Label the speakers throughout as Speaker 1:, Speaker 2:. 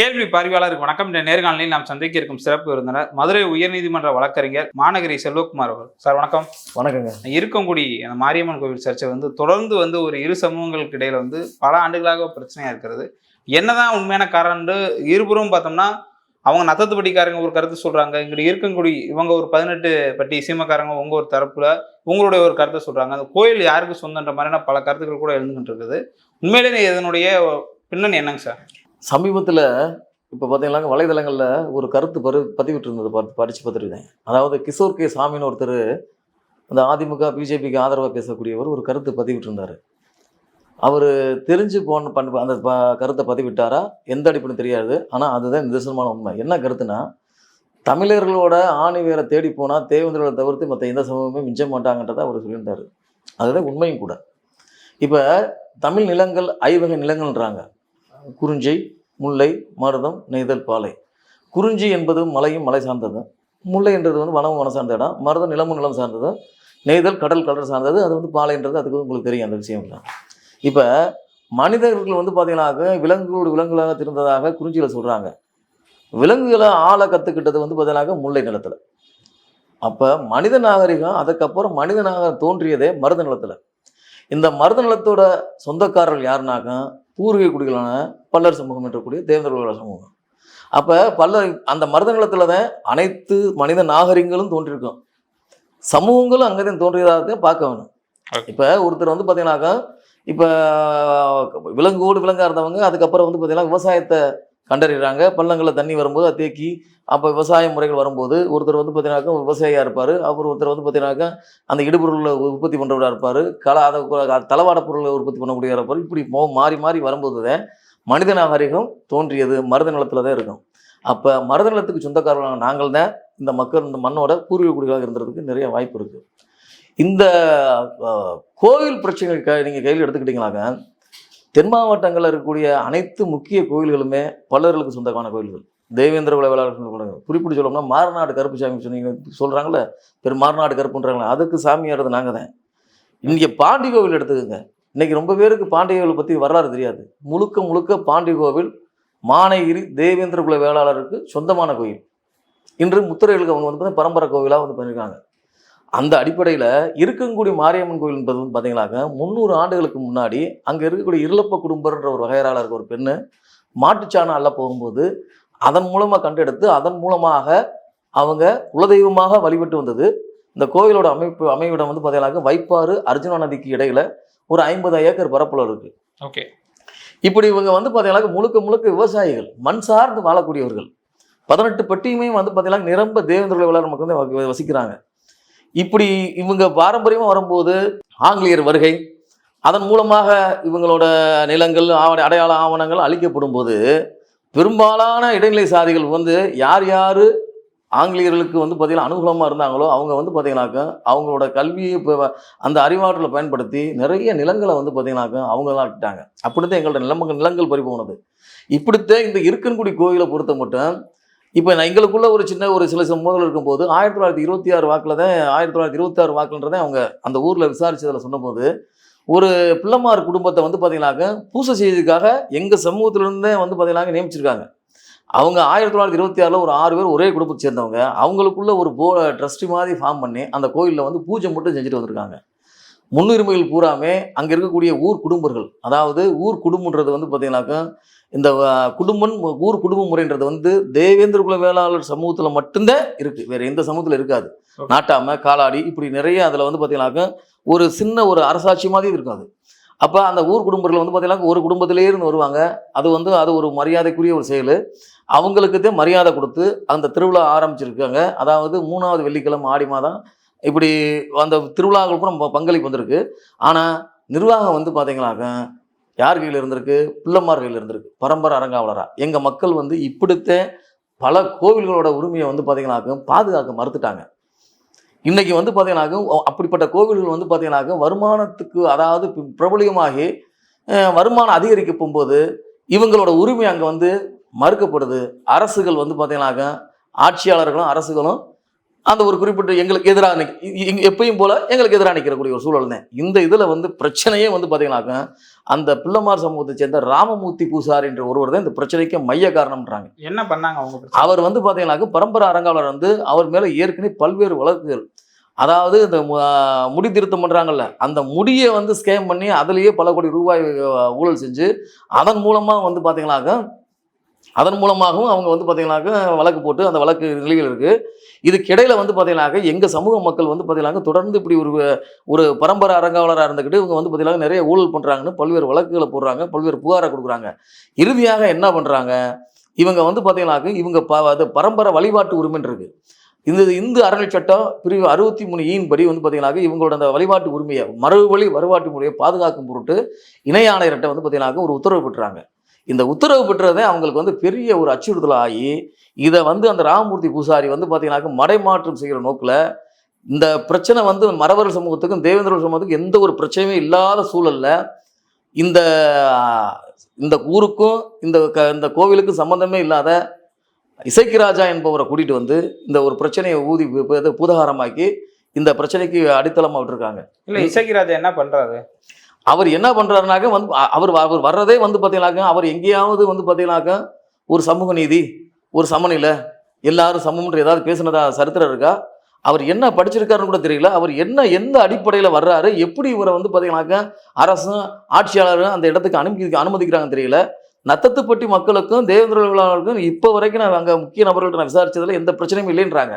Speaker 1: கேள்வி பார்வையாளருக்கு வணக்கம். இந்த நேர்காணலில் நாம் சந்திக்க இருக்கும் சிறப்பு விருந்தினர் மதுரை உயர்நீதிமன்ற வழக்கறிஞர் மாநகரி செல்வகுமார் அவர்கள். சார் வணக்கம்.
Speaker 2: வணக்கங்க.
Speaker 1: இருக்கங்குடி அந்த மாரியம்மன் கோவில் சர்ச்சை வந்து தொடர்ந்து வந்து ஒரு இரு சமூகங்களுக்கு இடையில வந்து பல ஆண்டுகளாக பிரச்சனையா இருக்கிறது. என்னதான் உண்மையான காரணம்னு இருபுறம் பார்த்தோம்னா அவங்க நத்தத்து பட்டிக்காரங்க ஒரு கருத்து சொல்றாங்க. இங்கிட்டு இருக்கங்குடி இவங்க ஒரு பதினெட்டு பட்டி சீமக்காரங்க உங்க ஒரு தரப்புல உங்களுடைய ஒரு கருத்தை சொல்றாங்க. அந்த கோயில் யாருக்கு சொந்தன்ற மாதிரியான பல கருத்துக்கள் கூட எழுந்துகிட்டு இருக்குது. உண்மையிலே இதனுடைய பின்னணி என்னங்க சார்?
Speaker 2: சமீபத்தில் இப்போ பார்த்தீங்கன்னா வலைதளங்களில் ஒரு கருத்து பரு பதிவிட்டு இருந்தது பார்த்து படித்து பார்த்துருக்கேன் அதாவது கிஷோர் கே சாமின்னு ஒருத்தர் அந்த அதிமுக பிஜேபிக்கு ஆதரவாக பேசக்கூடியவர் ஒரு கருத்து பதிவிட்டு இருந்தார் அவர் தெரிஞ்சு போன பண்ண அந்த ப கருத்தை பதிவிட்டாரா? எந்த அடிப்படையும் தெரியாது. ஆனால் அதுதான் நிதர்சனமான உண்மை. என்ன கருத்துனா தமிழர்களோட ஆணி வேரை தேடி போனால் தேவேந்திரோட தவிர்த்து மற்ற எந்த சமூகமே மிஞ்ச மாட்டாங்கன்றதை அவர் சொல்லியிருந்தார். அதுதான் உண்மையும் கூட. இப்போ தமிழ் நிலங்கள் ஐவகை நிலங்கள்ன்றாங்க. குறிஞ்சி முல்லை மருதம் நெய்தல் பாலை. குறிஞ்சி என்பது மலையும் மலை சார்ந்தது. முல்லை என்றது வந்து வனமும் வனம் சார்ந்த இடம். மருதம் நிலமும் நிலம் சார்ந்தது. நெய்தல் கடல் கடல் சார்ந்தது. அது வந்து பாலைன்றது அதுக்கு உங்களுக்கு தெரியும் அந்த விஷயம் தான் இப்போ மனிதர்கள் வந்து பார்த்தீங்கன்னாக்க விலங்குகளோடு விலங்குகளாக திருந்ததாக குறிஞ்சியில் சொல்கிறாங்க விலங்குகளை ஆளை கற்றுக்கிட்டது வந்து பார்த்தீங்கன்னாக்க முல்லை நிலத்தில். அப்போ மனித நாகரிகம் அதுக்கப்புறம் மனித நாகரிகம் தோன்றியதே மருத நிலத்தில். இந்த மருத நிலத்தோட சொந்தக்காரர்கள் யாருனாக்கா பூர்வீக குடிகளான பல்லர் சமூகம் என்றக்கூடிய தேவேந்திரோட சமூகம். அப்போ பல்லர் அந்த மருத நிலத்தில் தான் அனைத்து மனித நாகரிகங்களும் தோன்றியிருக்கும் சமூகங்களும் அங்கே தான் தோன்றியதாக தான் பார்க்க வேணும். இப்போ ஒருத்தர் வந்து பார்த்தீங்கன்னாக்கா இப்போ விலங்கோடு விலங்கா இருந்தவங்க அதுக்கப்புறம் வந்து பார்த்தீங்கன்னா விவசாயத்தை கண்டறிகிறாங்க. பள்ளங்களில் தண்ணி வரும்போது அதை தேக்கி அப்போ விவசாய முறைகள் வரும்போது ஒருத்தர் வந்து பார்த்தீங்கன்னாக்கா விவசாயியாக இருப்பார். அப்புறம் ஒருத்தர் வந்து பார்த்தீங்கன்னாக்கா அந்த இடுபொருளை உற்பத்தி பண்ணுறவராக இருப்பார். கலை அதை தளவாட பொருளை உற்பத்தி பண்ணக்கூடியவராக இருப்பார். இப்படி மோ மாறி மாறி வரும்போது தான் மனித நாகரிகம் தோன்றியது. மருத நிலத்தில் தான் இருக்கும். அப்போ மருத நிலத்துக்கு சொந்தக்காரர்களான நாங்கள் தான் இந்த மக்கள் இந்த மண்ணோட பூர்வீக குடிகளாக இருந்ததுக்கு நிறைய வாய்ப்பு இருக்குது இந்த கோவில் பிரச்சனைகள் க நீங்கள் கையில் எடுத்துக்கிட்டீங்களாக்க தென் மாவட்டங்களில் இருக்கக்கூடிய அனைத்து முக்கிய கோயில்களுமே பல்லர்களுக்கு சொந்தமான கோயில்கள். தேவேந்திர உலகளாளர்கள் குறிப்பிட்டு சொல்லணும்னா மாறுநாடு கருப்பு சாமி சொன்னீங்க சொல்கிறாங்களே பெரும் மாறுநாடு கருப்புன்றாங்களே அதுக்கு சாமியாடுறது நாங்கள் தான். இங்கே பாண்டி கோவில் எடுத்துக்கோங்க. இன்றைக்கி ரொம்ப பேருக்கு பாண்டிய கோவில் பற்றி வரலாறு தெரியாது. முழுக்க முழுக்க பாண்டி கோவில் மானகிரி தேவேந்திர குல வேளாளருக்கு சொந்தமான கோயில். இன்று முத்திரைகளுக்கு அவங்க வந்து பார்த்தீங்கன்னா பரம்பரை கோவிலாக வந்து பண்ணியிருக்காங்க அந்த அடிப்படையில் இருக்கங்குடி மாரியம்மன் கோயில் என்பது வந்து பார்த்தீங்கன்னாக்க முந்நூறு ஆண்டுகளுக்கு முன்னாடி அங்கே இருக்கக்கூடிய இருளப்ப குடும்பன்ற ஒரு வகையாளர் இருக்க ஒரு பெண்ணு மாட்டுச்சாணம் அள்ள போகும்போது அதன் மூலமாக கண்டெடுத்து அதன் மூலமாக அவங்க குலதெய்வமாக வழிபட்டு வந்தது. இந்த கோயிலோட அமைப்பு அமைவிடம் வந்து பார்த்தீங்கன்னாக்க வைப்பாறு அர்ஜுனா நதிக்கு இடையில ஒரு ஐம்பது ஏக்கர் பரப்புல இருக்கு.
Speaker 1: ஓகே.
Speaker 2: இப்படி இவங்க வந்து பார்த்தீங்கன்னா முழுக்க முழுக்க விவசாயிகள் மண் சார்ந்து வாழக்கூடியவர்கள். பதினெட்டு பட்டியுமே வந்து பார்த்தீங்கன்னா நிரம்ப தேவேந்திர விழா நமக்கு வந்து வசிக்கிறாங்க. இப்படி இவங்க பாரம்பரியமாக வரும்போது ஆங்கிலேயர் வருகை அதன் மூலமாக இவங்களோட நிலங்கள் ஆவண அடையாள ஆவணங்கள் அழிக்கப்படும் போது பெரும்பாலான இடைநிலை சாதிகள் வந்து யார் யார் ஆங்கிலேயர்களுக்கு வந்து பார்த்தீங்கன்னா அனுகூலமாக இருந்தாங்களோ அவங்க வந்து பார்த்தீங்கன்னாக்கா அவங்களோட கல்வியை இப்போ அந்த அறிவாற்றலை பயன்படுத்தி நிறைய நிலங்களை வந்து பார்த்திங்கனாக்கா அவங்க ஆக்கிட்டாங்க. அப்படித்தான் எங்களோட நிலமங்கள் நிலங்கள் பறி போனது இப்படித்தான் இந்த இருக்கன்குடி கோயிலை பொறுத்த மட்டும் இப்போ நான் எங்களுக்குள்ள ஒரு சின்ன ஒரு சில சம்பவங்கள் இருக்கும்போது ஆயிரத்தி தொள்ளாயிரத்தி இருபத்தி ஆறு வாக்கில் தான் ஆயிரத்தி தொள்ளாயிரத்தி இருபத்தி ஆறு வாக்குன்றதை அவங்க அந்த ஊரில் விசாரிச்சதில் சொன்னபோது ஒரு பிள்ளைமார் குடும்பத்தை வந்து பார்த்தீங்கன்னாக்க பூசை செய்ததுக்காக எங்கள் சமூகத்திலிருந்தே வந்து பார்த்தீங்கன்னாக்க நியமிச்சிருக்காங்க. அவங்க ஆயிரத்தி தொள்ளாயிரத்தி இருபத்தி ஆறில் ஒரு ஆறு பேர் ஒரே குடும்பத்தை சேர்ந்தவங்க அவங்களுக்குள்ள ஒரு போ ட்ரஸ்ட் மாதிரி ஃபார்ம் பண்ணி அந்த கோயிலில் வந்து பூஜை மட்டும் செஞ்சுட்டு வந்திருக்காங்க. முன்னுரிமைகள் பூராமே அங்கே இருக்கக்கூடிய ஊர் குடும்பங்கள் அதாவது ஊர் குடும்பன்றது வந்து பார்த்தீங்கன்னாக்கா இந்த குடும்பம் ஊர் குடும்ப முறைன்றது வந்து தேவேந்திர குல வேளாளர் சமூகத்தில் மட்டும்தான் இருக்குது வேற எந்த சமூகத்தில் இருக்காது. நாட்டாம காலாடி இப்படி நிறைய அதில் வந்து பார்த்தீங்கன்னாக்கா ஒரு சின்ன ஒரு அரசாட்சி மாதிரி இருக்கும் அது அப்போ அந்த ஊர் குடும்பங்கள் வந்து பார்த்தீங்கன்னா ஒரு குடும்பத்திலே இருந்து வருவாங்க. அது வந்து அது ஒரு மரியாதைக்குரிய ஒரு செயல். அவங்களுக்கு தான் மரியாதை கொடுத்து அந்த திருவிழா ஆரம்பிச்சிருக்காங்க. அதாவது மூணாவது வெள்ளிக்கிழமை ஆடி மாதம் இப்படி அந்த திருவிழாக்கள் கூட ப- பங்களிப்பு வந்திருக்கு. ஆனால் நிர்வாகம் வந்து பார்த்தீங்களாக்க யார் கையில் இருந்திருக்கு? பிள்ளைமார் கையில் இருந்திருக்கு. பரம்பரை அரங்காவலரா எங்கள் மக்கள் வந்து இப்படித்த பல கோவில்களோட உரிமையை வந்து பார்த்தீங்கன்னாக்க பாதுகாக்க மறுத்துட்டாங்க. இன்றைக்கி வந்து பார்த்தீங்கன்னாக்க அப்படிப்பட்ட கோவில்கள் வந்து பார்த்தீங்கன்னாக்க வருமானத்துக்கு அதாவது பிரபலியமாகி வருமானம் அதிகரிக்க போகும்போது இவங்களோட உரிமை அங்கே வந்து மறுக்கப்படுது. அரசுகள் வந்து பார்த்தீங்கன்னாக்க ஆட்சியாளர்களும் அரசுகளும் அந்த ஒரு குறிப்பிட்ட எங்களுக்கு எதிராக எப்பயும் போல எங்களுக்கு எதிராக நிற்கிறக்கூடிய ஒரு சூழல் தான். இந்த இதில் வந்து பிரச்சனையே வந்து பார்த்தீங்கன்னாக்க அந்த பிள்ளைமார் சமூகத்தை சேர்ந்த ராமமூர்த்தி பூசாரி என்ற ஒருவர் தான் இந்த பிரச்சனைக்கு மைய காரணம்ன்றாங்க.
Speaker 1: என்ன பண்ணாங்க அவங்க?
Speaker 2: அவர் வந்து பார்த்தீங்கன்னாக்க பரம்பரை அறங்காவலர் வந்து அவர் மேலே ஏற்கனவே பல்வேறு வழக்குகள். அதாவது இந்த முடி திருத்தம் பண்ணுறாங்கல்ல அந்த முடியை வந்து ஸ்கேம் பண்ணி அதுலேயே பல கோடி ரூபாய் ஊழல் செஞ்சு அதன் மூலமாக வந்து பார்த்தீங்கன்னாக்க அதன் மூலமாகவும் அவங்க வந்து பார்த்தீங்கன்னாக்க வழக்கு போட்டு அந்த வழக்கு நிலையில் இருக்குது இதுக்கிடையில் வந்து பார்த்தீங்கன்னாக்க எங்கள் சமூக மக்கள் வந்து பார்த்தீங்கன்னா தொடர்ந்து இப்படி ஒரு ஒரு பரம்பரை அரங்காவலராக இருந்துக்கிட்டு இவங்க வந்து பார்த்தீங்கன்னா நிறைய ஊழல் பண்ணுறாங்கன்னு பல்வேறு வழக்குகளை போடுறாங்க பல்வேறு புகாரை கொடுக்குறாங்க. இறுதியாக என்ன பண்ணுறாங்க இவங்க வந்து பார்த்தீங்கன்னாக்க இவங்க ப அது பரம்பரை வழிபாட்டு உரிமைன்னு இருக்கு. இந்த இந்து அறநிலை சட்டம் பிரிவு அறுபத்தி மூணு ஈன் படி வந்து பார்த்தீங்கன்னாக்க இவங்களோட அந்த வழிபாட்டு உரிமையை மறுவழி வழிபாட்டு முறையை பாதுகாக்கும் பொருட்டு இணை ஆணையர்கிட்ட வந்து பார்த்தீங்கன்னாக்க ஒரு உத்தரவு பெற்றாங்க. இந்த உத்தரவு பெற்றதே அவங்களுக்கு வந்து பெரிய ஒரு அச்சுறுத்தல் ஆகி இதை வந்து அந்த ராமமூர்த்தி பூசாரி வந்து பார்த்தீங்கன்னாக்க மடைமாற்றம் செய்கிற நோக்கில் இந்த பிரச்சனை வந்து மறவர் சமூகத்துக்கும் தேவேந்திர சமூகத்துக்கும் எந்த ஒரு பிரச்சனையுமே இல்லாத சூழல்ல இந்த இந்த ஊருக்கும் இந்த க இந்த கோவிலுக்கும் சம்மந்தமே இல்லாத இசைக்கு ராஜா என்பவரை கூட்டிகிட்டு வந்து இந்த ஒரு பிரச்சனையை ஊதி பூதகாரமாக்கி இந்த பிரச்சனைக்கு அடித்தளமாக விட்டுருக்காங்க
Speaker 1: இல்ல இசக்கி ராஜா என்ன பண்றாரு?
Speaker 2: அவர் என்ன பண்ணுறாருனாக்க வந்து அவர் அவர் வர்றதே வந்து பார்த்தீங்கன்னாக்க அவர் எங்கேயாவது வந்து பார்த்தீங்கன்னாக்க ஒரு சமூக நீதி ஒரு சமநிலை எல்லாரும் சமம்ன்ற ஏதாவது பேசினதா சரித்திரம் இருக்கா? அவர் என்ன படிச்சிருக்காருன்னு கூட தெரியல. அவர் என்ன எந்த அடிப்படையில் வர்றாரு? எப்படி இவரை வந்து பார்த்தீங்கன்னாக்க அரசும் ஆட்சியாளரும் அந்த இடத்துக்கு அனுமதி அனுமதிக்கிறாங்கன்னு தெரியல. நத்தத்துப்பட்டி மக்களுக்கும் தேவேந்திர இப்போ வரைக்கும் நான் அங்கே முக்கிய நபர்கள்ட்ட நான் விசாரித்ததில் எந்த பிரச்சனையும் இல்லைன்றாங்க.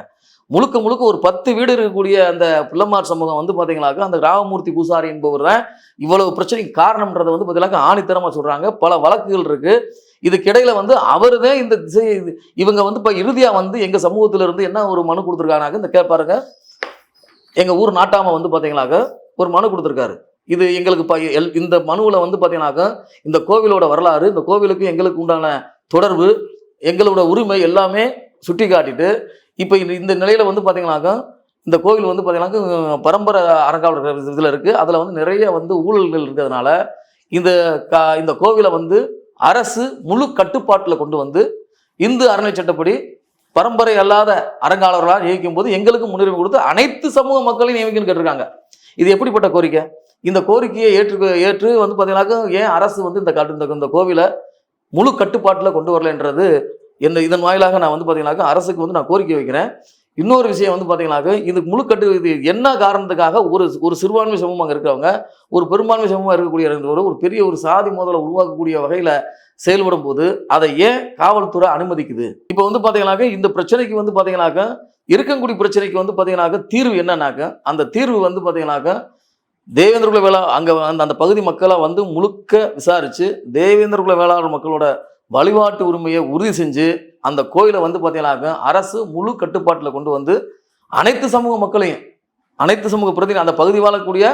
Speaker 2: முழுக்க முழுக்க ஒரு பத்து வீடு இருக்கக்கூடிய அந்த பிள்ளைமார் சமூகம் வந்து பார்த்தீங்கன்னாக்கா அந்த ராமமூர்த்தி பூசாரி என்பவர் தான் இவ்வளவு பிரச்சனைக்கு காரணம்ன்றதை வந்து பார்த்தீங்கன்னாக்கா ஆணித்தரமாக சொல்கிறாங்க பல வழக்குகள் இருக்குது இதுக்கிடையில வந்து அவர் தான் இந்த திசை இது- இவங்க வந்து இப்போ இறுதியாக வந்து எங்கள் சமூகத்துல இருந்து என்ன ஒரு மனு கொடுத்துருக்காங்க இந்த கேட்பாருங்க எங்கள் ஊர் நாட்டாம வந்து பார்த்தீங்கன்னாக்க ஒரு மனு கொடுத்துருக்காரு. இது எங்களுக்கு ப எல் இந்த மனுவில் வந்து பார்த்தீங்கன்னாக்க இந்த கோவிலோட வரலாறு இந்த கோவிலுக்கு எங்களுக்கு உண்டான தொடர்பு எங்களோட உரிமை எல்லாமே சுட்டி காட்டிட்டு இப்போ இந்த இந்த நிலையில் வந்து பார்த்தீங்கன்னாக்கா இந்த கோவில் வந்து பார்த்தீங்கன்னாக்கா பரம்பரை அறங்காவலர் இதில் இருக்குது அதில் வந்து நிறைய வந்து ஊழல்கள் இருக்கிறதுனால இந்த கா இந்த கோவிலை வந்து அரசு முழு கட்டுப்பாட்டில் கொண்டு வந்து இந்து அறநிலை சட்டப்படி பரம்பரை அல்லாத அறங்காவலர்களாக நியமிக்கும் போது எங்களுக்கு முன்னுரிமை கொடுத்து அனைத்து சமூக மக்களையும் நியமிக்கணும்னு கேட்டிருக்காங்க. இது எப்படிப்பட்ட கோரிக்கை? இந்த கோரிக்கையை ஏற்று ஏற்று வந்து பார்த்தீங்கன்னாக்கா ஏன் அரசு வந்து இந்த கட்டு- இந்த இந்த கோவிலை முழு கட்டுப்பாட்டில் கொண்டு வரலைன்றது என்ன இதன் வாயிலாக நான் வந்து பார்த்தீங்கன்னாக்கா அரசுக்கு வந்து நான் கோரிக்கை வைக்கிறேன். இன்னொரு விஷயம் வந்து பார்த்தீங்கன்னாக்கா இது முழுக்கட்டு இது என்ன காரணத்துக்காக ஒரு ஒரு சிறுபான்மை சமூகம் அங்கே இருக்கிறவங்க ஒரு பெரும்பான்மை சமூகமாக இருக்கக்கூடிய ஒரு ஒரு பெரிய ஒரு சாதி மோதலை உருவாக்கக்கூடிய வகையில் செயல்படும் போது அதை ஏன் காவல்துறை அனுமதிக்குது? இப்போ வந்து பார்த்தீங்கன்னாக்க இந்த பிரச்சனைக்கு வந்து பார்த்தீங்கன்னாக்க இருக்கங்குடி பிரச்சனைக்கு வந்து பார்த்தீங்கன்னாக்கா தீர்வு என்னன்னாக்க அந்த தீர்வு வந்து பார்த்தீங்கன்னாக்கா தேவேந்திர குல வேளா அங்கே அந்த அந்த பகுதி மக்களை வந்து முழுக்க விசாரித்து தேவேந்திர குல வேளாளர் மக்களோட வழிபாட்டு உரிமையை உறுதி செஞ்சு அந்த கோயிலை வந்து பார்த்தீங்கன்னாக்கா அரசு முழு கட்டுப்பாட்டில் கொண்டு வந்து அனைத்து சமூக மக்களையும் அனைத்து சமூக பிரதிநிதி அந்த பகுதி வாழக்கூடிய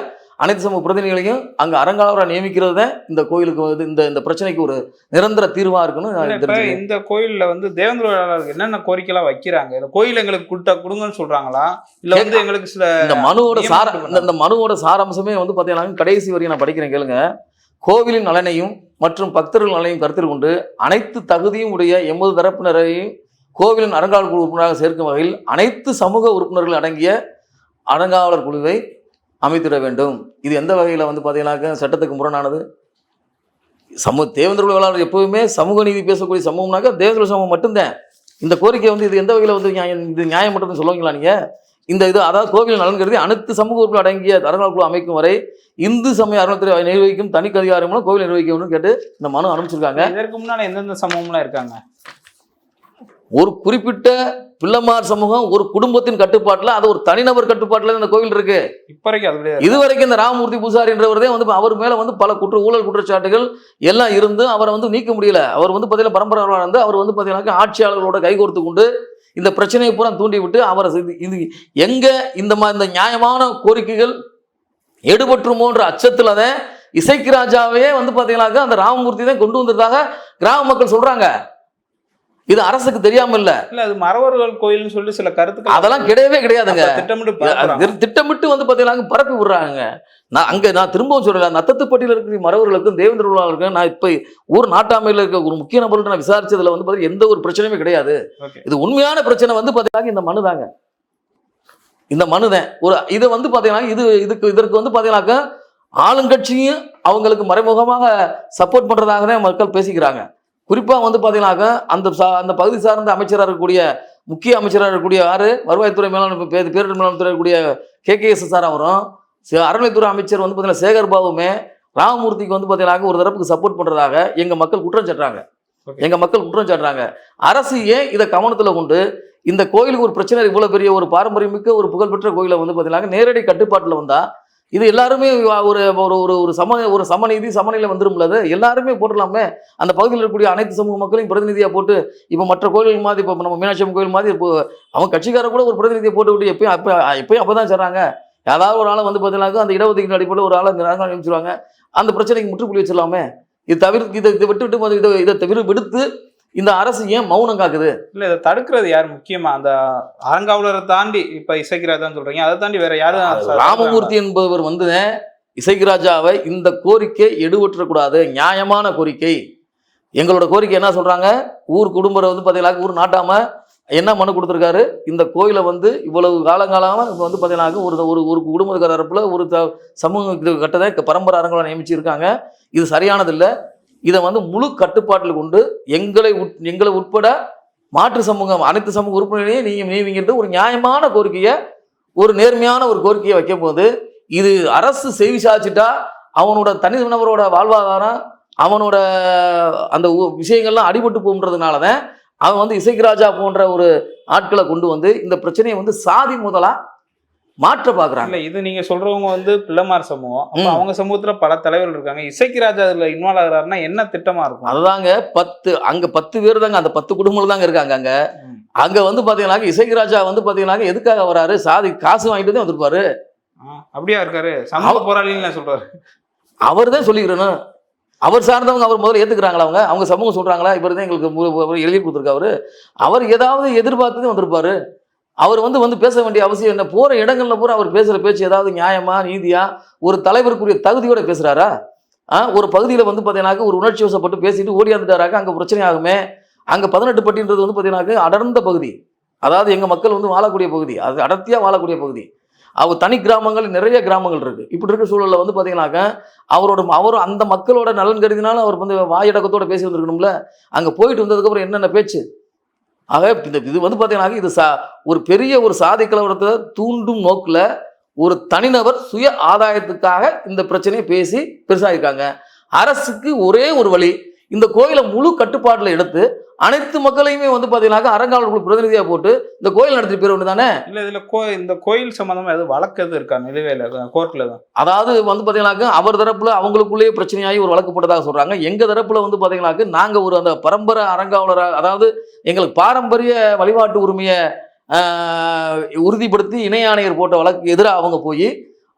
Speaker 2: அனைத்து சமூக பிரதிநிதிகளையும் அங்கே அறங்காவலராக நியமிக்கிறது இந்த கோயிலுக்கு வந்து இந்த இந்த பிரச்சனைக்கு ஒரு நிரந்தர தீர்வாக இருக்குன்னு
Speaker 1: இந்த கோயில்ல வந்து தேவேந்திர வேளாளருக்கு என்னென்ன கோரிக்கைலாம் வைக்கிறாங்க? இந்த கோயில் எங்களுக்கு கொடுத்தா கொடுங்கன்னு சொல்றாங்களா? இல்ல வந்து எங்களுக்கு சில
Speaker 2: இந்த மனுவோட சார இந்த மனுவோட சாராம்சமே வந்து பார்த்தீங்கன்னா கடைசி வரையும் நான் படிக்கிறேன் கேளுங்க. கோவிலின் நலனையும் மற்றும் பக்தர்கள் நலனையும் கருத்தில் கொண்டு அனைத்து தகுதியும் உடைய எண்பது தரப்பினரையும் கோவிலின் அறங்காவல் குழு உறுப்பினராக சேர்க்கும் வகையில் அனைத்து சமூக உறுப்பினர்கள் அடங்கிய அறங்காவலர் குழுவை அமைத்திட வேண்டும். இது எந்த வகையில் வந்து பார்த்தீங்கன்னாக்க சட்டத்துக்கு முரணானது? சமூக தேவேந்திர வேளாளர் எப்பவுமே சமூக நீதி பேசக்கூடிய சமூகம்னாக்க தேவேந்திர சமூகம் மட்டும்தான். இந்த கோரிக்கை வந்து இது எந்த வகையில் வந்து நியாயம் இது நியாயம் மட்டும் சொல்லுவீங்களா நீங்கள் இந்த இது அதாவது கோவில் நலன் கருதி அனைத்து சமூக உறுப்பினர் அடங்கிய அறங்காவலர் குழு அமைக்கும் வரை இந்து சமய அறநிலையத்துறை நிர்வகிக்கும் தனி அதிகாரம் மூலம் கோவில் நிர்வகிக்கணும்னு கேட்டு இந்த மனு அனுப்பிச்சிருக்காங்க.
Speaker 1: இதற்கு முன்னால எந்தெந்த சமூகம்லாம் இருக்காங்க?
Speaker 2: ஒரு குறிப்பிட்ட பிள்ளைமார் சமூகம் ஒரு குடும்பத்தின் கட்டுப்பாட்டில் அது ஒரு தனிநபர் கட்டுப்பாட்டில் இந்த கோவில் இருக்கு.
Speaker 1: இப்ப வரைக்கும் அது கிடையாது
Speaker 2: இதுவரைக்கும் இந்த ராமமூர்த்தி பூசாரின்றவரதே வந்து அவர் மேல வந்து பல குற்ற ஊழல் குற்றச்சாட்டுகள் எல்லாம் இருந்து அவரை வந்து நீக்க முடியல. அவர் வந்து பார்த்தீங்கன்னா பரம்பரை வந்து அவர் வந்து பார்த்தீங்கன்னா ஆட்சியாளர்களோட கைகோர்த்து கொண்டு இந்த பிரச்சனையை பூரா தூண்டி விட்டு அவரை இது- எங்கே எங்க இந்த மா இந்த நியாயமான கோரிக்கைகள் எடுபட்டுருமோன்ற அச்சத்தில் தான் இசைக்கு ராஜாவே வந்து பார்த்தீங்கன்னாக்கா அந்த ராமமூர்த்தி தான் கொண்டு வந்ததாக கிராம மக்கள் சொல்றாங்க இது அரசுக்கு தெரியாம இல்ல
Speaker 1: இல்ல அது மறவர்கள் கோயில்னு சொல்லி சில கருத்துக்கள்
Speaker 2: அதெல்லாம் கிடையவே கிடையாதுங்க.
Speaker 1: திட்டமிட்டு
Speaker 2: திட்டமிட்டு வந்து பார்த்தீங்கன்னா பரப்பி விடுறாங்க. நான் அங்கே நான் திரும்பவும் சொல்றேன் நத்தத்துப்பட்டியில் இருக்கிற மறவர்களுக்கும் தேவேந்திர உலகளுக்கும் நான் இப்போ ஊர் நாட்டாமையில் இருக்க ஒரு முக்கிய நபர்கள்ட்ட நான் விசாரிச்சதுல வந்து பார்த்தீங்கன்னா எந்த ஒரு பிரச்சனையுமே கிடையாது. இது உண்மையான பிரச்சனை வந்து பார்த்தீங்கன்னா இந்த மனு தாங்க. இந்த மனு தான். ஒரு இதை வந்து பார்த்தீங்கன்னா இது இதுக்கு இதற்கு வந்து பார்த்தீங்கன்னாக்கா ஆளுங்கட்சியும் அவங்களுக்கு மறைமுகமாக சப்போர்ட் பண்றதாக தான் மக்கள் பேசிக்கிறாங்க. குறிப்பா வந்து பாத்தீங்கன்னாக்க அந்த சா- அந்த பகுதி சார்ந்த அமைச்சராக இருக்கக்கூடிய முக்கிய அமைச்சராக இருக்கக்கூடிய யாரு? வருவாய்த்துறை மேலாண்மை பே- பேரிடர் மேலாண்மை துறை இருக்கக்கூடிய கே கே எஸ் சார் அவரும். அறநிலைத்துறை அமைச்சர் வந்து பார்த்தீங்கன்னா சேகர் பாபுமே ராமமூர்த்திக்கு வந்து பார்த்தீங்கன்னா ஒரு தரப்புக்கு சப்போர்ட் பண்றதாக எங்க மக்கள் குற்றம் சாட்டுறாங்க.
Speaker 1: Okay.
Speaker 2: எங்க மக்கள் குற்றம் சாட்டுறாங்க. அரசு ஏன் இதை கவனத்துல கொண்டு இந்த கோயிலுக்கு ஒரு பிரச்சனை இவ்வளவு பெரிய ஒரு பாரம்பரியமிக்க ஒரு புகழ்பெற்ற கோயிலை வந்து பார்த்தீங்கன்னா நேரடி கட்டுப்பாட்டுல வந்தா இது எல்லாருமே ஒரு ஒரு ஒரு ஒரு சம ஒரு சமநீதி சமநிலை வந்துரும்ல அது? எல்லாருமே போட்டுடலாமே? அந்த பகுதியில் இருக்கக்கூடிய அனைத்து சமூக மக்களையும் பிரதிநிதியாக போட்டு இப்போ மற்ற கோயில்கள் மாதிரி இப்போ நம்ம மீனாட்சி அம்மன் கோயில் மாதிரி இப்போ அவங்க கட்சிக்காரர் கூட ஒரு பிரதிநிதியை போட்டு விட்டு எப்பயும் அப்போ எப்பயும் அப்போ தான் சொல்கிறாங்க ஏதாவது ஒரு ஆளை வந்து பார்த்தீங்கன்னாக்கா அந்த இடஒதுக்கீடு அடிப்படையில் ஒரு ஆளை நிராகரிச்சு அனுப்பிச்சிருவாங்க. அந்த பிரச்சனைக்கு முற்றுப்புள்ளி வச்சிடலாமே. இது தவிர இதை இதை விட்டு விட்டு இதை இதை தவிர விடுத்து இந்த அரசு ஏன் மௌனம் காக்குது?
Speaker 1: இல்ல இதை தடுக்கிறது யார் முக்கியமா? அந்த அறங்காவலரை தாண்டி இப்ப இசைக்கிறாதான் சொல்றீங்க. அதை தாண்டி வேற யாரும்
Speaker 2: ராமமூர்த்தி என்பவர் வந்து இசைக்கு ராஜாவை இந்த கோரிக்கை எடுவற்றக்கூடாது நியாயமான கோரிக்கை. எங்களோட கோரிக்கை என்ன சொல்றாங்க? ஊர் குடும்பரை வந்து பார்த்தீங்கன்னா ஊர் நாட்டாம என்ன மனு கொடுத்துருக்காரு? இந்த கோயிலை வந்து இவ்வளவு காலங்காலமாக இப்போ வந்து பார்த்தீங்கன்னா ஒரு ஒரு ஒரு குடும்ப தரப்புல ஒரு த- சமூக கட்டதை பரம்பரை அரங்களை நியமிச்சு இருக்காங்க இது சரியானது இல்லை இதை வந்து முழு கட்டுப்பாட்டில் கொண்டு எங்களை உட் எங்களை உட்பட மாற்று சமூகம் அனைத்து சமூக உறுப்பினரையும் நீங்கள் நியமிங்கின்ற ஒரு நியாயமான கோரிக்கையை ஒரு நேர்மையான ஒரு கோரிக்கையை வைக்கும் போது இது அரசு செய்தி சாய்ச்சிட்டா அவனோட தனிநபரோட வாழ்வாதாரம் அவனோட அந்த உ- விஷயங்கள்லாம் அடிபட்டு போகுன்றதுனால தான் அவன் வந்து இசைக்கு ராஜா போன்ற ஒரு ஆட்களை கொண்டு வந்து இந்த பிரச்சனையை வந்து சாதி முதலாக மாற்ற பார்க்குறாங்க
Speaker 1: இல்ல இது நீங்க சொல்றவங்க வந்து பிள்ளைமார் சமூகம். அப்ப. அவங்க சமூகத்துல பல தலைவர்கள் இருக்காங்க. இசைக்கு ராஜா அதுல இன்வால்வ் ஆகுறாருன்னா என்ன திட்டமா இருக்கும்?
Speaker 2: அதுதாங்க பத்து அங்க பத்து பேர் தாங்க அந்த பத்து குடும்பங்கள் தாங்க இருக்காங்க அங்க. அங்க வந்து பாத்தீங்கன்னா இசைக்கு ராஜா வந்து பாத்தீங்கன்னா எதுக்காக வராரு? சாதி காசு வாங்கிட்டு தான் வந்திருப்பாரு.
Speaker 1: அப்படியா இருக்காரு? சமூக போராளின்னு சொல்றாரு
Speaker 2: அவர் தான் சொல்லிக்கிறேன்னு அவர் சார்ந்தவங்க அவர் முதல்ல ஏத்துக்கிறாங்களா அவங்க? அவங்க சமூகம் சொல்றாங்களா? இவர் தான் எங்களுக்கு எழுதி கொடுத்துருக்காரு. அவர் ஏதாவது எதிர்பார்த்து வந்திருப்பாரு. அவர் வந்து வந்து பேச வேண்டிய அவசியம் என்ன? போகிற இடங்களில் பூரா அவர் பேசுகிற பேச்சு ஏதாவது நியாயமா நீதியா? ஒரு தலைவருக்குரிய தகுதியோட பேசுகிறாரா ஆ, ஒரு பகுதியில் வந்து பார்த்தீங்கன்னாக்க ஒரு உணர்ச்சி வசப்பட்டு பேசிட்டு ஓடியாந்துட்டாராக்க அங்கே பிரச்சனை ஆகுமே? அங்கே பதினெட்டு பட்டின்றது வந்து பார்த்தீங்கன்னாக்க அடர்ந்த பகுதி. அதாவது எங்கள் மக்கள் வந்து வாழக்கூடிய பகுதி. அது அடர்த்தியாக வாழக்கூடிய பகுதி. அவர் தனி கிராமங்கள் நிறைய கிராமங்கள் இருக்கு. இப்படி இருக்க சூழலில் வந்து பார்த்தீங்கன்னாக்க அவரோட அவர் அந்த மக்களோட நலன் கருதினாலும் அவர் வந்து வாயடக்கத்தோட பேசி வந்திருக்கணும்ல? அங்கே போயிட்டு வந்ததுக்கப்புறம் என்னென்ன பேச்சு? ஆக இந்த இது வந்து பார்த்தீங்கன்னா இது சா ஒரு பெரிய ஒரு சாதி கலவரத்தை தூண்டும் நோக்கில் ஒரு தனிநபர் சுய ஆதாயத்துக்காக இந்த பிரச்சனையை பேசி பெருசாகிருக்காங்க அரசுக்கு ஒரே ஒரு வழி இந்த கோயிலை முழு கட்டுப்பாட்டில் எடுத்து அனைத்து மக்களையுமே வந்து பார்த்தீங்கன்னாக்கா அறங்காவலர்கள் பிரதிநிதியாக போட்டு இந்த கோயில் நடத்திட்டு போயிட வேண்டியதானே
Speaker 1: இல்ல இதுல கோ இந்த கோயில் சம்பந்தமா எதுவும் வழக்கு எதுவும் இருக்கா நிலுவையில? கோர்ட்ல தான்.
Speaker 2: அதாவது வந்து பார்த்தீங்கன்னாக்க அவர் தரப்புல அவங்களுக்குள்ளேயே பிரச்சனையாகி ஒரு வழக்கு போட்டதாக சொல்றாங்க. எங்க தரப்புல வந்து பார்த்தீங்கன்னாக்க நாங்க ஒரு அந்த பரம்பரை அறங்காவலராக அதாவது எங்களுக்கு பாரம்பரிய வழிபாட்டு உரிமையை உறுதிப்படுத்தி இணை ஆணையர் போட்ட வழக்கு எதிராக அவங்க போய்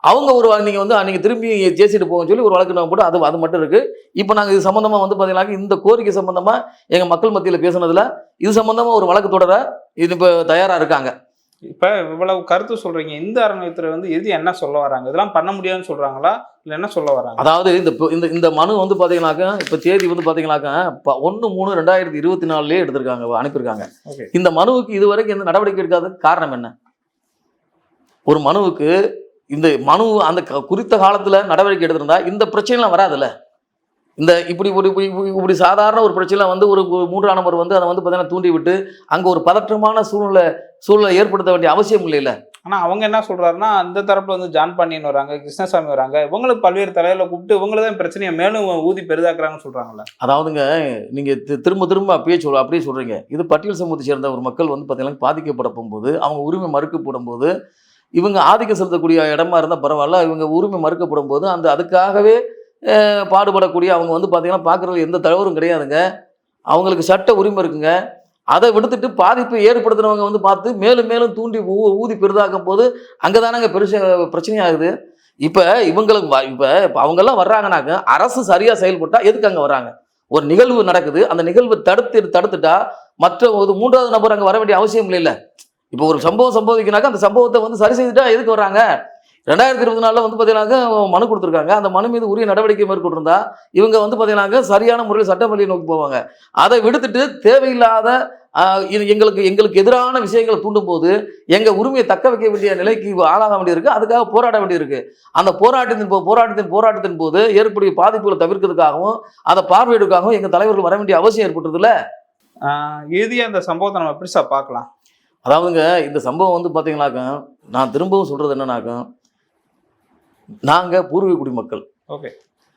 Speaker 2: அவங்க ஒரு நீங்க வந்து நீங்க திரும்பி ஜேசிட்டு போகன்னு சொல்லி ஒரு வழக்கு நாங்கள் போட்டு அது அது மட்டும் இருக்கு. இப்போ நாங்கள் இது சம்பந்தமா வந்து பார்த்தீங்கன்னா இந்த கோரிக்கை சம்பந்தமா எங்க மக்கள் மத்தியில் பேசுனதுல இது சம்பந்தமா ஒரு வழக்கு தொடர இது இப்போ தயாரா இருக்காங்க.
Speaker 1: இப்ப இவ்வளவு கருத்து சொல்றீங்க. இந்த அறநிலையத்துறை வந்து இது என்ன சொல்ல வராங்க? இதெல்லாம் பண்ண முடியாதுன்னு சொல்றாங்களா? இல்ல என்ன சொல்ல வராங்க?
Speaker 2: அதாவது இந்த இந்த இந்த மனு வந்து பார்த்தீங்கன்னாக்கா இப்போ தேதி வந்து பார்த்தீங்கன்னாக்கா ஒன்று மூணு ரெண்டாயிரத்தி இருபத்தி நாலுலேயே எடுத்திருக்காங்க அனுப்பியிருக்காங்க. இந்த மனுவுக்கு இதுவரைக்கும் எந்த நடவடிக்கை எடுக்காததுக்கு காரணம் என்ன? ஒரு மனுவுக்கு இந்த மனு அந்த குறித்த காலத்தில் நடவடிக்கை எடுத்திருந்தா இந்த பிரச்சனைலாம் வராதுல்ல? இந்த இப்படி இப்படி இப்படி இப்படி- சாதாரண ஒரு பிரச்சனை வந்து ஒரு மூன்றாம் நபர் வந்து அதை வந்து பார்த்தீங்கன்னா தூண்டி விட்டு அங்கே ஒரு பதற்றமான சூழ்நிலை சூழ்நிலை ஏற்படுத்த வேண்டிய அவசியம் இல்லைல்ல?
Speaker 1: ஆனா அவங்க என்ன சொல்றாருன்னா அந்த தரப்புல வந்து ஜான் பாண்டியன் வராங்க கிருஷ்ணசாமி வராங்க இவங்களுக்கு பல்வேறு தலைவர்களை கூப்பிட்டு இவங்களை தான் பிரச்சனையை மேலும் ஊதி பெரிதாக்குறாங்கன்னு சொல்றாங்கல்ல?
Speaker 2: அதாவதுங்க நீங்கள் திரும்ப திரும்ப அப்படியே சொல் அப்படியே சொல்கிறீங்க இது பட்டியல் சமூகத்தை சேர்ந்த ஒரு மக்கள் வந்து பார்த்தீங்கன்னா பாதிக்கப்பட போகும்போது அவங்க உரிமை மறுக்கப்படும் போது இவங்க ஆதிக்கம் செலுத்தக்கூடிய இடமா இருந்தால் பரவாயில்ல இவங்க உரிமை மறுக்கப்படும் போது அந்த அதுக்காகவே பாடுபடக்கூடிய அவங்க வந்து பார்த்தீங்கன்னா பார்க்குறது எந்த தவறும் கிடையாதுங்க. அவங்களுக்கு சட்ட உரிமை இருக்குங்க. அதை விடுத்துட்டு பாதிப்பை ஏற்படுத்துனவங்க வந்து பார்த்து மேலும் மேலும் தூண்டி ஊ ஊதி பெரிதாக்கும் போது அங்கே தானங்க பெருச பிரச்சனையாகுது. இப்போ இவங்களுக்கு இப்போ இப்போ அவங்கெல்லாம் வர்றாங்கனாக்க அரசு சரியாக செயல்பட்டால் எதுக்கு அங்கே வர்றாங்க? ஒரு நிகழ்வு நடக்குது. அந்த நிகழ்வு தடுத்து தடுத்துட்டா மற்ற ஒரு மூன்றாவது நபர் அங்கே வர வேண்டிய அவசியம் இல்லைல்ல இப்போ ஒரு சம்பவம் சம்பவிக்குனாக்கா அந்த சம்பவத்தை வந்து சரி செய்துட்டா எதுக்கு வர்றாங்க? ரெண்டாயிரத்தி இருபத்தி நாலில் வந்து பார்த்தீங்கன்னாக்கா மனு கொடுத்துருக்காங்க. அந்த மனு மீது உரிய நடவடிக்கை மேற்கொண்டிருந்தா இவங்க வந்து பார்த்தீங்கன்னாக்கா சரியான முறையில் சட்டப்பள்ளியை நோக்கி போவாங்க. அதை விடுத்துட்டு தேவையில்லாத இது எங்களுக்கு எங்களுக்கு எதிரான விஷயங்களை தூண்டும் போது எங்கள் உரிமையை தக்க வைக்க வேண்டிய நிலைக்கு ஆளாக வேண்டியிருக்கு. அதுக்காக போராட வேண்டியிருக்கு. அந்த போராட்டத்தின் போ- போராட்டத்தின் போராட்டத்தின் போது ஏற்படைய பாதிப்புகளை தவிர்க்கிறதுக்காகவும் அதை பார்வையிடுக்காகவும் எங்கள் தலைவர்கள் வர வேண்டிய அவசியம் ஏற்பட்டதுல
Speaker 1: ஆஹ் அந்த சம்பவத்தை நம்ம எப்படி சார் பார்க்கலாம்.
Speaker 2: அதாவதுங்க இந்த சம்பவம் வந்து பார்த்தீங்கன்னாக்கா நான் திரும்பவும் சொல்றது என்னன்னாக்கா நாங்க பூர்வீக குடிமக்கள்.
Speaker 1: ஓகே.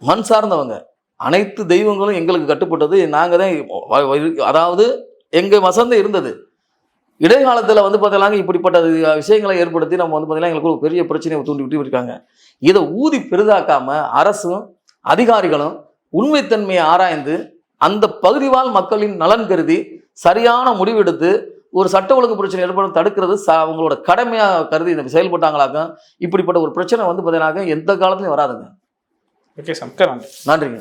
Speaker 2: மண் சார்ந்தவங்க. அனைத்து தெய்வங்களும் எங்களுக்கு கட்டுப்பட்டது. நாங்கள் தான் அதாவது எங்கள் வசந்தம் இருந்தது. இடைக்காலத்தில் வந்து பார்த்தீங்கன்னா இப்படிப்பட்ட விஷயங்களை ஏற்படுத்தி நம்ம வந்து பார்த்தீங்கன்னா எங்களுக்கு ஒரு பெரிய பிரச்சனையை தூண்டி விட்டு இருக்காங்க. இதை ஊதி பெரிதாக்காம அரசும் அதிகாரிகளும் உண்மைத்தன்மையை ஆராய்ந்து அந்த பகுதிவாழ் மக்களின் நலன் கருதி சரியான முடிவெடுத்து ஒரு சட்ட ஒழுங்கு பிரச்சனை ஏற்படும் தடுக்கிறது ச அவங்களோட கடமையாக கருதி இந்த செயல்பட்டாங்களாக்க இப்படிப்பட்ட ஒரு பிரச்சனை வந்து பார்த்தீங்கன்னாக்க எந்த காலத்துலையும் வராதுங்க.
Speaker 1: ஓகே சார்
Speaker 2: நன்றிங்க.